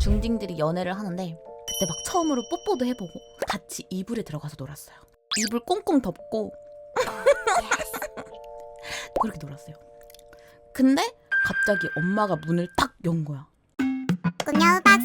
중딩들이 연애를 하는데 그때 막 처음으로 뽀뽀도 해보고 같이 이불에 들어가서 놀았어요. 이불 꽁꽁 덮고 그렇게 놀았어요. 근데 갑자기 엄마가 문을 딱 연 거야. 꾸녀 박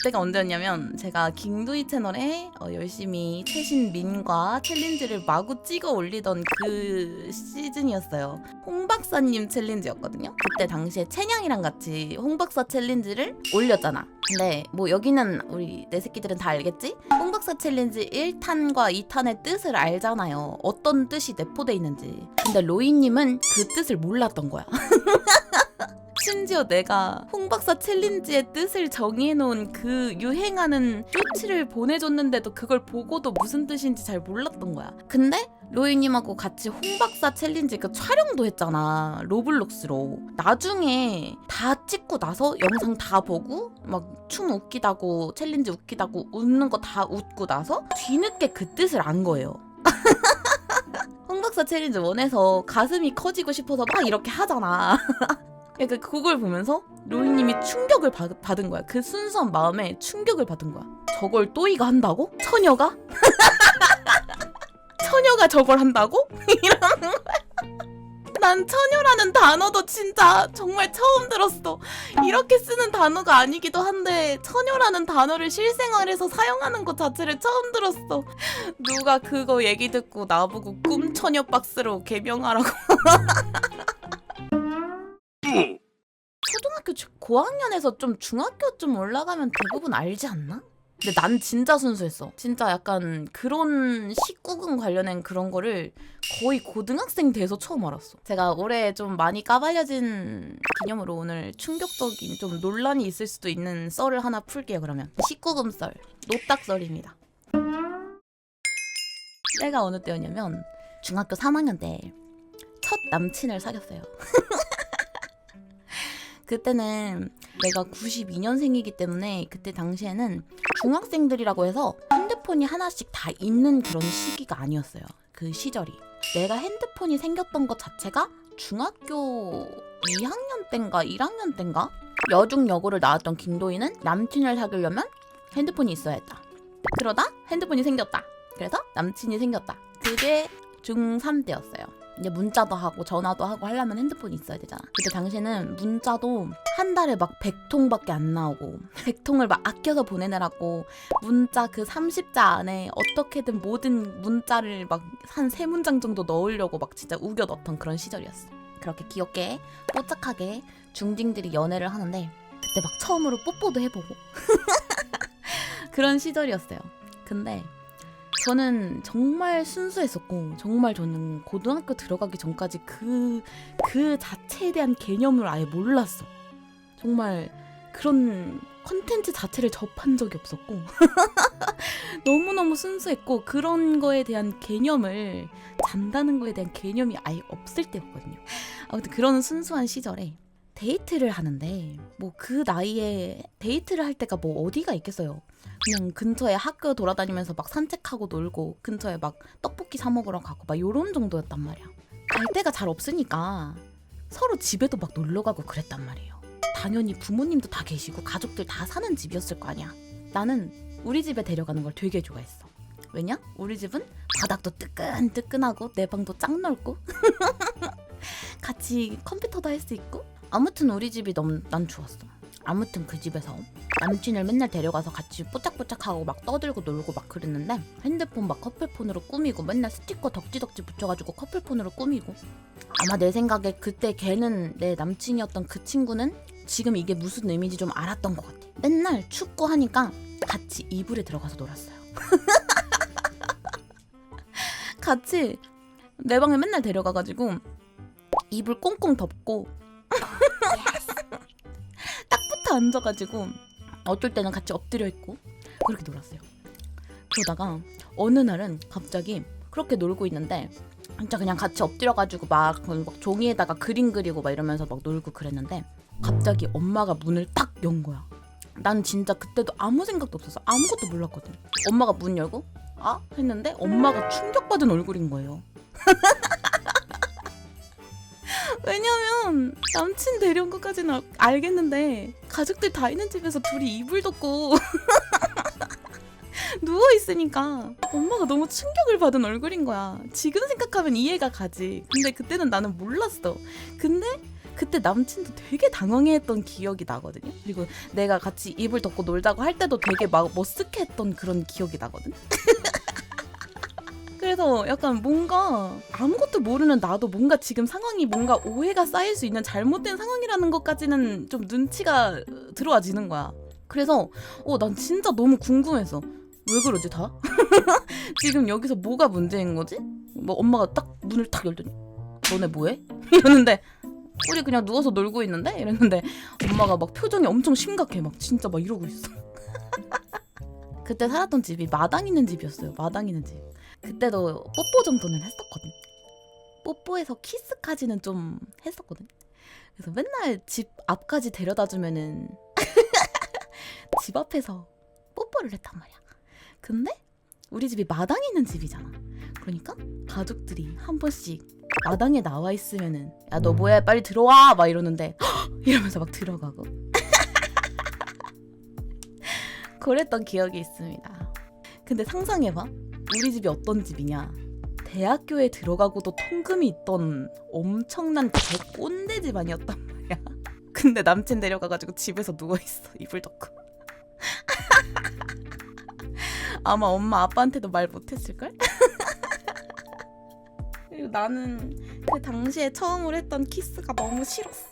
스 이때가 언제였냐면 제가 킹두이 채널에 어, 열심히 최신 민과 챌린지를 마구 찍어 올리던 그 시즌이었어요. 홍 박사님 챌린지였거든요. 그때 당시에 채냥이랑 같이 홍 박사 챌린지를 올렸잖아. 근데 뭐 여기는 우리 내 새끼들은 다 알겠지? 홍 박사 챌린지 1탄과 2탄의 뜻을 알잖아요. 어떤 뜻이 내포돼 있는지. 근데 로이님은 그 뜻을 몰랐던 거야. 심지어 내가 홍박사 챌린지의 뜻을 정의해놓은 그 유행하는 쇼츠를 보내줬는데도 그걸 보고도 무슨 뜻인지 잘 몰랐던 거야. 근데 로이님하고 같이 홍박사 챌린지 그 촬영도 했잖아. 로블록스로. 나중에 다 찍고 나서 영상 다 보고 막 춤 웃기다고 챌린지 웃기다고 웃는 거 다 웃고 나서 뒤늦게 그 뜻을 안 거예요. 홍박사 챌린지 원에서 가슴이 커지고 싶어서 막 이렇게 하잖아. 약간 그걸 보면서 로이님이 충격을 받, 받은 거야. 그 순수한 마음에 충격을 받은 거야. 저걸 또이가 한다고? 처녀가? 처녀가 저걸 한다고? 이러는 거야. 난 처녀라는 단어도 진짜 정말 처음 들었어. 이렇게 쓰는 단어가 아니기도 한데 처녀라는 단어를 실생활에서 사용하는 것 자체를 처음 들었어. 누가 그거 얘기 듣고 나보고 꿈처녀 박스로 개명하라고. 초등학교 주- 고학년에서 좀 중학교쯤 올라가면 대부분 알지 않나? 근데 난 진짜 순수했어. 진짜 약간 그런 19금 관련된 그런 거를 거의 고등학생 돼서 처음 알았어. 제가 올해 좀 많이 까발려진 기념으로 오늘 충격적인 좀 논란이 있을 수도 있는 썰을 하나 풀게요, 그러면. 19금 썰. 노딱 썰입니다. 때가 어느 때였냐면 중학교 3학년 때 첫 남친을 사귀었어요. 그때는 내가 92년생이기 때문에 그때 당시에는 중학생들이라고 해서 핸드폰이 하나씩 다 있는 그런 시기가 아니었어요. 그 시절이. 내가 핸드폰이 생겼던 것 자체가 중학교 2학년 땐가 1학년 땐가? 여중 여고를 나왔던 김도희는 남친을 사귀려면 핸드폰이 있어야 했다. 그러다 핸드폰이 생겼다. 그래서 남친이 생겼다. 그게 중3 때였어요. 이제 문자도 하고 전화도 하고 하려면 핸드폰이 있어야 되잖아. 그때 당시에는 문자도 한 달에 막 100통밖에 안 나오고 100통을 막 아껴서 보내느라고 문자 그 30자 안에 어떻게든 모든 문자를 막 한 세 문장 정도 넣으려고 막 진짜 우겨 넣던 그런 시절이었어. 그렇게 귀엽게 뽀짝하게 중딩들이 연애를 하는데 그때 막 처음으로 뽀뽀도 해보고 그런 시절이었어요. 근데 저는 정말 순수했었고 정말 저는 고등학교 들어가기 전까지 그 그 자체에 대한 개념을 아예 몰랐어. 정말 그런 컨텐츠 자체를 접한 적이 없었고 너무너무 순수했고 그런 거에 대한 개념을 잔다는 거에 대한 개념이 아예 없을 때였거든요. 아무튼 그런 순수한 시절에 데이트를 하는데 뭐 그 나이에 데이트를 할 때가 뭐 어디가 있겠어요. 그냥 근처에 학교 돌아다니면서 막 산책하고 놀고 근처에 막 떡볶이 사 먹으러 가고 막 요런 정도였단 말이야. 갈 데가 잘 없으니까 서로 집에도 막 놀러 가고 그랬단 말이에요. 당연히 부모님도 다 계시고 가족들 다 사는 집이었을 거 아니야. 나는 우리 집에 데려가는 걸 되게 좋아했어. 왜냐? 우리 집은 바닥도 뜨끈뜨끈하고 내 방도 짱 넓고 같이 컴퓨터도 할 수 있고 아무튼 우리 집이 너무 난 좋았어. 아무튼 그 집에서 남친을 맨날 데려가서 같이 뽀짝뽀짝하고 막 떠들고 놀고 막 그랬는데 핸드폰 막 커플폰으로 꾸미고 맨날 스티커 덕지덕지 붙여가지고 커플폰으로 꾸미고 아마 내 생각에 그때 걔는 내 남친이었던 그 친구는 지금 이게 무슨 의미인지 좀 알았던 것 같아. 맨날 축구 하니까 같이 이불에 들어가서 놀았어요. 같이 내 방에 맨날 데려가가지고 이불 꽁꽁 덮고 딱 앉아가지고 어쩔 때는 같이 엎드려 있고 그렇게 놀았어요. 그러다가 어느 날은 갑자기 그렇게 놀고 있는데 진짜 그냥 같이 엎드려가지고 막, 막 종이에다가 그림 그리고 막 이러면서 막 놀고 그랬는데 갑자기 엄마가 문을 딱 연 거야. 난 진짜 그때도 아무 생각도 없었어. 아무것도 몰랐거든. 엄마가 문 열고 아 했는데 엄마가 충격받은 얼굴인 거예요. 왜냐면 남친 데려온 것까지는 알- 알겠는데 가족들 다 있는 집에서 둘이 이불 덮고 누워 있으니까 엄마가 너무 충격을 받은 얼굴인 거야. 지금 생각하면 이해가 가지. 근데 그때는 나는 몰랐어. 근데 그때 남친도 되게 당황해했던 기억이 나거든요. 그리고 내가 같이 이불 덮고 놀자고 할 때도 되게 막 머쓱했던 그런 기억이 나거든. 그래서 약간 뭔가 아무것도 모르는 나도 뭔가 지금 상황이 뭔가 오해가 쌓일 수 있는 잘못된 상황이라는 것까지는 좀 눈치가 들어와지는 거야. 그래서 어 난 진짜 너무 궁금해서 왜 그러지 다? 지금 여기서 뭐가 문제인 거지? 뭐 엄마가 딱 문을 탁 열더니 너네 뭐해? 이러는데 우리 그냥 누워서 놀고 있는데 이랬는데 엄마가 막 표정이 엄청 심각해 막 진짜 막 이러고 있어. 그때 살았던 집이 마당 있는 집이었어요. 마당 있는 집. 그때도 뽀뽀 정도는 했었거든. 뽀뽀해서 키스까지는 좀 했었거든. 그래서 맨날 집 앞까지 데려다 주면은 집 앞에서 뽀뽀를 했단 말이야. 근데 우리 집이 마당에 있는 집이잖아. 그러니까 가족들이 한 번씩 마당에 나와 있으면은 야 너 뭐해 빨리 들어와 막 이러는데 이러면서 막 들어가고 그랬던 기억이 있습니다. 근데 상상해봐 우리 집이 어떤 집이냐 대학교에 들어가고도 통금이 있던 엄청난 개꼰대 집안이었단 말이야. 근데 남친 데려가가지고 집에서 누워 있어 이불 덮고. 아마 엄마 아빠한테도 말 못했을걸? 그리고 나는 그 당시에 처음으로 했던 키스가 너무 싫었어.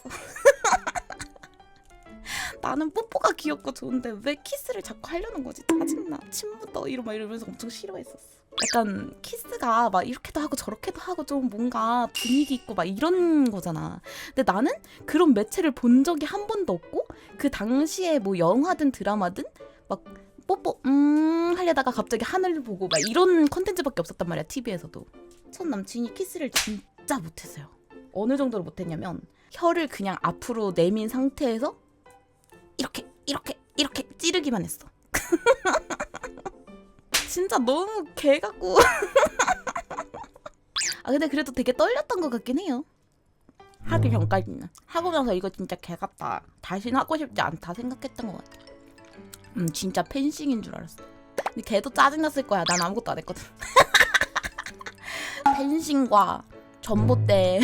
나는 뽀뽀가 귀엽고 좋은데 왜 키스를 자꾸 하려는 거지? 짜증나. 침 묻어 이러 막 이러면서 엄청 싫어했었어. 약간 키스가 막 이렇게도 하고 저렇게도 하고 좀 뭔가 분위기 있고 막 이런 거잖아. 근데 나는 그런 매체를 본 적이 한 번도 없고 그 당시에 뭐 영화든 드라마든 막 뽀뽀 음 하려다가 갑자기 하늘을 보고 막 이런 컨텐츠밖에 없었단 말이야 TV에서도 첫 남친이 키스를 진짜 못했어요 어느 정도로 못했냐면 혀를 그냥 앞으로 내민 상태에서 이렇게 이렇게 이렇게 찌르기만 했어. 진짜 너무 개 같고. 아 근데 그래도 되게 떨렸던 것 같긴 해요. 하기 전까지는. 하고 나서 이거 진짜 개 같다. 다시는 하고 싶지 않다 생각했던 것 같아. 음 진짜 펜싱인 줄 알았어. 근데 걔도 짜증났을 거야. 난 아무것도 안 했거든. 펜싱과 전봇대